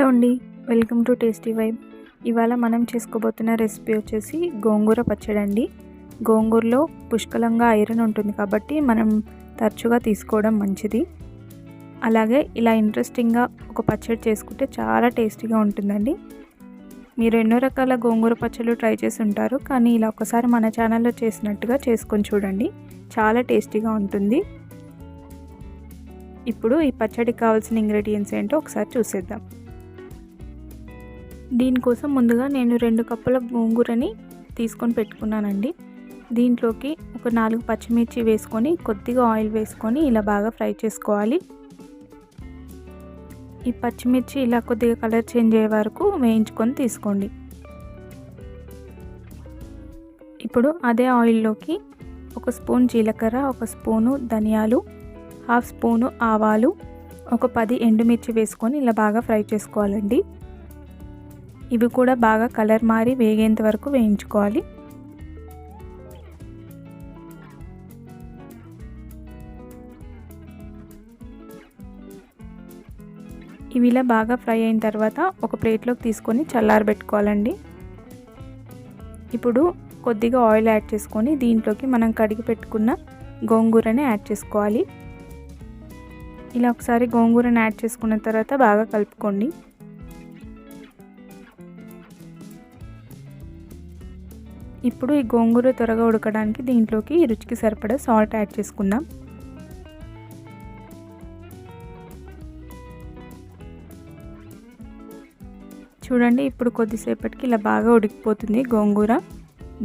Hello అండి welcome to tasty vibe. ఇవాళ మనం చేసుకోబోతున్న రెసిపీ వచ్చేసి గోంగూర పచ్చడి అండి గోంగూరలో పుష్కలంగా ఐరన్ ఉంటుంది కాబట్టి మనం తరచుగా తీసుకోవడం మంచిది. అలాగే ఇలా ఇంట్రెస్టింగ్గా ఒక పచ్చడి చేసుకుంటే చాలా టేస్టీగా ఉంటుందండి. మీరు ఎన్నో రకాల గోంగూర పచ్చళ్ళు ట్రై చేసి ఉంటారు కానీ ఇలా ఒకసారి మన ఛానల్లో చేసినట్టుగా చేసుకొని చూడండి. చాలా టేస్టీగా ఉంటుంది. ఇప్పుడు ఈ పచ్చడికి కావాల్సిన ఇంగ్రీడియంట్స్ ఏంటో ఒకసారి చూసేద్దాం. దీనికోసం ముందుగా నేను రెండు కప్పుల గోంగూరని తీసుకొని పెట్టుకున్నానండి. దీంట్లోకి ఒక నాలుగు పచ్చిమిర్చి వేసుకొని కొద్దిగా ఆయిల్ వేసుకొని ఇలా బాగా ఫ్రై చేసుకోవాలి. ఈ పచ్చిమిర్చి ఇలా కొద్దిగా కలర్ చేంజ్ అయ్యే వరకు వేయించుకొని తీసుకోండి. ఇప్పుడు అదే ఆయిల్లోకి ఒక స్పూన్ జీలకర్ర ఒక స్పూను ధనియాలు హాఫ్ స్పూను ఆవాలు ఒక పది ఎండుమిర్చి వేసుకొని ఇలా బాగా ఫ్రై చేసుకోవాలండి. ఇవి కూడా బాగా కలర్ మారి వేగేంత వరకు వేయించుకోవాలి. ఇవి ఇలా బాగా ఫ్రై అయిన తర్వాత ఒక ప్లేట్లోకి తీసుకొని చల్లారబెట్టుకోవాలండి. ఇప్పుడు కొద్దిగా ఆయిల్ యాడ్ చేసుకొని దీంట్లోకి మనం కడిగి పెట్టుకున్న గోంగూరని యాడ్ చేసుకోవాలి. ఇలా ఒకసారి గోంగూరని యాడ్ చేసుకున్న తర్వాత బాగా కలుపుకోండి. ఇప్పుడు ఈ గోంగూర త్వరగా ఉడకడానికి దీంట్లోకి రుచికి సరిపడా సాల్ట్ యాడ్ చేసుకుందాం. చూడండి ఇప్పుడు కొద్దిసేపటికి ఇలా బాగా ఉడికిపోతుంది గోంగూర.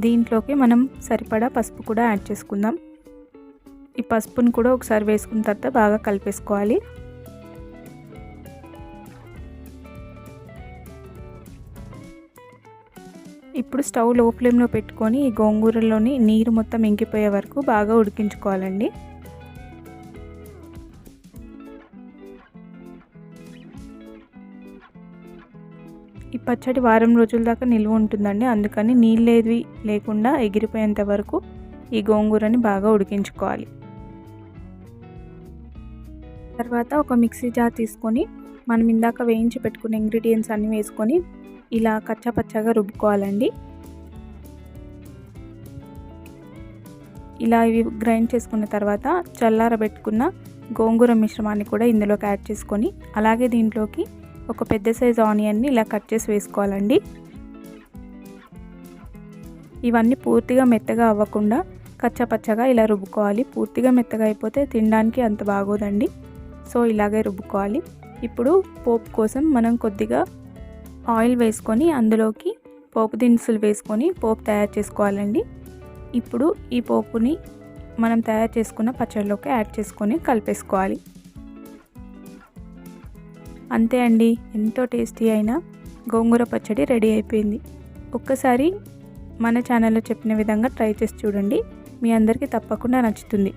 దీంట్లోకి మనం సరిపడా పసుపు కూడా యాడ్ చేసుకుందాం. ఈ పసుపుని కూడా ఒకసారి వేసుకున్న తర్వాత బాగా కలిపేసుకోవాలి. ఇప్పుడు స్టవ్లో ఫ్లేమ్లో పెట్టుకొని ఈ గోంగూరలోని నీరు మొత్తం ఇంకిపోయే వరకు బాగా ఉడికించుకోవాలండి. ఈ పచ్చడి వారం రోజుల దాకా నిల్వ ఉంటుందండి. అందుకని నీళ్ళేది లేకుండా ఎగిరిపోయేంత వరకు ఈ గోంగూరని బాగా ఉడికించుకోవాలి. తర్వాత ఒక మిక్సీ జార్ తీసుకొని మనం ఇందాక వేయించి పెట్టుకున్న ఇంగ్రీడియంట్స్ అన్నీ వేసుకొని ఇలా కచ్చపచ్చగా రుబ్బుకోవాలండి. ఇలా ఇవి గ్రైండ్ చేసుకున్న తర్వాత చల్లారబెట్టుకున్న గోంగూర మిశ్రమాన్ని కూడా ఇందులోకి యాడ్ చేసుకొని అలాగే దీంట్లోకి ఒక పెద్ద సైజు ఆనియన్ని ఇలా కట్ చేసి వేసుకోవాలండి. ఇవన్నీ పూర్తిగా మెత్తగా అవ్వకుండా కచ్చపచ్చగా ఇలా రుబ్బుకోవాలి. పూర్తిగా మెత్తగా అయిపోతే తినడానికి అంత బాగోదండి. సో ఇలాగే రుబ్బుకోవాలి. ఇప్పుడు పోపు కోసం మనం కొద్దిగా ఆయిల్ వేసుకొని అందులోకి పోపు దినుసులు వేసుకొని పోపు తయారు చేసుకోవాలండి. ఇప్పుడు ఈ పోపుని మనం తయారు చేసుకున్న పచ్చడిలోకి యాడ్ చేసుకొని కలిపేసుకోవాలి. అంతే అండి ఎంతో టేస్టీ అయిన గోంగూర పచ్చడి రెడీ అయిపోయింది. ఒక్కసారి మన ఛానల్లో చెప్పిన విధంగా ట్రై చేసి చూడండి మీ అందరికీ తప్పకుండా నచ్చుతుంది.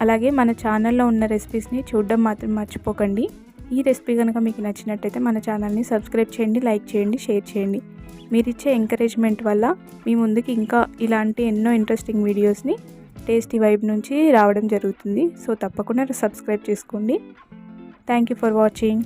అలాగే మన ఛానల్లో ఉన్న రెసిపీస్ని చూడడం మాత్రం మర్చిపోకండి. ఈ రెసిపీ కనుక మీకు నచ్చినట్టయితే మన ఛానల్ని సబ్స్క్రైబ్ చేయండి లైక్ చేయండి షేర్ చేయండి. మీరు ఇచ్చే ఎంకరేజ్మెంట్ వల్ల మీ ముందుకి ఇంకా ఇలాంటి ఎన్నో ఇంట్రెస్టింగ్ వీడియోస్ని టేస్టీ వైబ్ నుంచి రావడం జరుగుతుంది. సో తప్పకుండా సబ్స్క్రైబ్ చేసుకోండి. Thank you for watching